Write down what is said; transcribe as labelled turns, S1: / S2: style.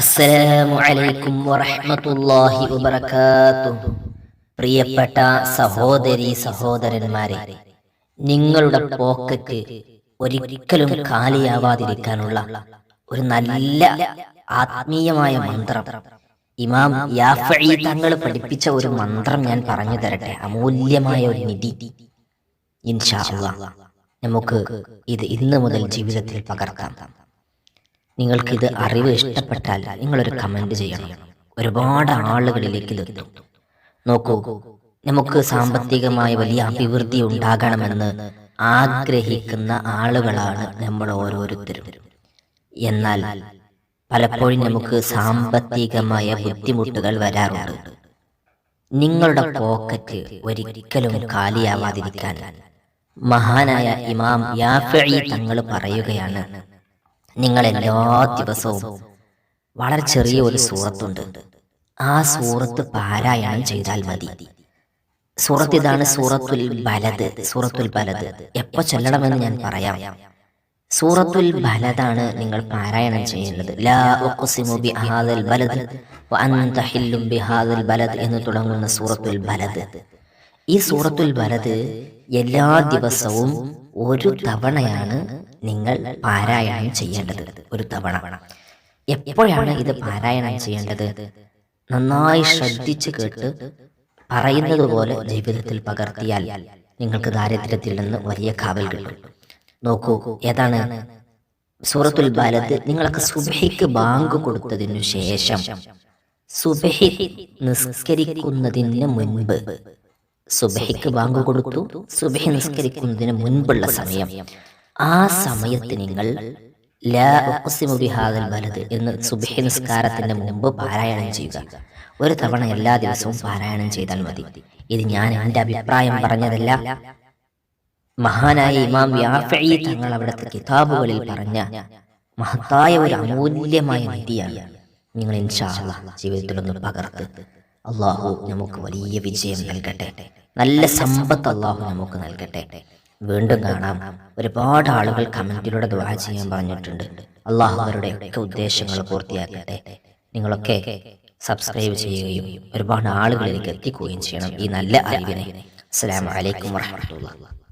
S1: അസ്സലാമു അലൈക്കും വറഹ്മത്തുള്ളാഹി വബറകാതുഹു. പ്രിയപ്പെട്ട സഹോദരി സഹോദരന്മാരെ നിങ്ങളുടെ പോക്കറ്റ് ഒരിക്കലും കാലിയാവാതിരിക്കാനുള്ള ഒരു നല്ല ആത്മീയമായ മന്ത്രം. ഇമാം യാഫഈ തങ്ങൾ പഠിപ്പിച്ച ഒരു മന്ത്രം ഞാൻ പറഞ്ഞു തരട്ടെ. അമൂല്യമായ ഒരു നിധി. ഇൻഷാ അള്ളാ. നമുക്ക് ഇത് ഇന്ന് മുതൽ ജീവിതത്തിൽ പകർത്താം. നിങ്ങൾക്കിത് അറിവ് ഇഷ്ടപ്പെട്ടാൽ നിങ്ങളൊരു കമന്റ് ചെയ്യണം. ഒരുപാട് ആളുകളിലേക്ക് ഇതെത്തും നോക്കൂ നമുക്ക് സാമ്പത്തികമായ വലിയ അഭിവൃദ്ധി ഉണ്ടാകണമെന്ന് ആഗ്രഹിക്കുന്ന ആളുകളാണ് നമ്മൾ ഓരോരുത്തരും. എന്നാൽ പലപ്പോഴും നമുക്ക് സാമ്പത്തികമായ ബുദ്ധിമുട്ടുകൾ വരാറുണ്ട്. നിങ്ങളുടെ പോക്കറ്റ് ഒരിക്കലും കാലിയാവാതിരിക്കാൻ മഹാനായ ഇമാം യാഫഈ തങ്ങൾ പറയുകയാണ് നിങ്ങൾ എല്ലാ ദിവസവും വളരെ ചെറിയ ഒരു സൂറത്തുണ്ട്. ആ സൂറത്ത് പാരായണം ചെയ്താൽ മതി. സൂറത്ത് ഇതാണ് സൂറത്തുൽ ബലത് സൂറത്തുൽ ബലത് എപ്പോ ചൊല്ലണമെന്ന് ഞാൻ പറയാം. സൂറത്തുൽ ബലതാണ് നിങ്ങൾ പാരായണം ചെയ്യേണ്ടത്. ലാ ബിഹാദൽ ബലദ് എന്ന് തുടങ്ങുന്ന സൂറത്തുൽ ബലദ്. ഈ സൂറത്തുൽ വലത് എല്ലാ ദിവസവും ഒരു തവണയാണ് നിങ്ങൾ പാരായണം ചെയ്യേണ്ടത്. ഒരു തവണ. എപ്പോഴാണ് ഇത് പാരായണം ചെയ്യേണ്ടത്? നന്നായി ശ്രദ്ധിച്ചു കേട്ട് പറയുന്നത് പോലെ ജീവിതത്തിൽ പകർത്തിയാൽ നിങ്ങൾക്ക് ദാരിദ്ര്യത്തിൽ നിന്ന് വലിയ കാവൽ കിട്ടും. നോക്കൂ ഏതാണ്? സൂറത്തുൽ ബാലത്ത് നിങ്ങളൊക്കെ സുബഹിക്ക് ബാങ്ക് കൊടുത്തതിനു ശേഷം സുബഹി നിസ്കരിക്കുന്നതിന് മുൻപ് സുബഹിക്ക് ബാങ്ക് കൊടുത്തു. സുബഹ നിസ്കരിക്കുന്നതിന് മുൻപുള്ള സമയം. ആ സമയത്ത് നിങ്ങൾ ബലദ് എന്ന് സുബഹ നിസ്കാരത്തിന് മുമ്പ് പാരായണം ചെയ്യുക. ഒരു തവണ എല്ലാ ദിവസവും പാരായണം ചെയ്താൽ മതി. ഇത് ഞാൻ എന്റെ അഭിപ്രായം പറഞ്ഞതല്ല. മഹാനായ ഇമാം തങ്ങൾ അവിടുത്തെ കിതാബുകളിൽ പറഞ്ഞ മഹത്തായ ഒരു അമൂല്യമായ നിധിയാണ്. നിങ്ങൾ ഇൻഷാ ജീവിതത്തിലൊന്ന് പകർത്ത്. അള്ളാഹു നമുക്ക് വലിയ വിജയം നൽകട്ടെ. നല്ല സമ്പത്ത് അള്ളാഹു നമുക്ക് നൽകട്ടെ. വീണ്ടും കാണാം. ഒരുപാട് ആളുകൾ കമന്റിലൂടെ ദുആ ചെയ്യാൻ പറഞ്ഞിട്ടുണ്ട്. അള്ളാഹു അവരുടെ ഒക്കെ ഉദ്ദേശങ്ങൾ പൂർത്തിയാക്കട്ടെ. നിങ്ങളൊക്കെ സബ്സ്ക്രൈബ് ചെയ്യുകയും ഒരുപാട് ആളുകളിലേക്ക് എത്തിക്കുകയും ചെയ്യണം. ഈ നല്ല അറിവിനെ. അസ്സലാമു അലൈക്കും വറഹ്മത്തുള്ളാഹി.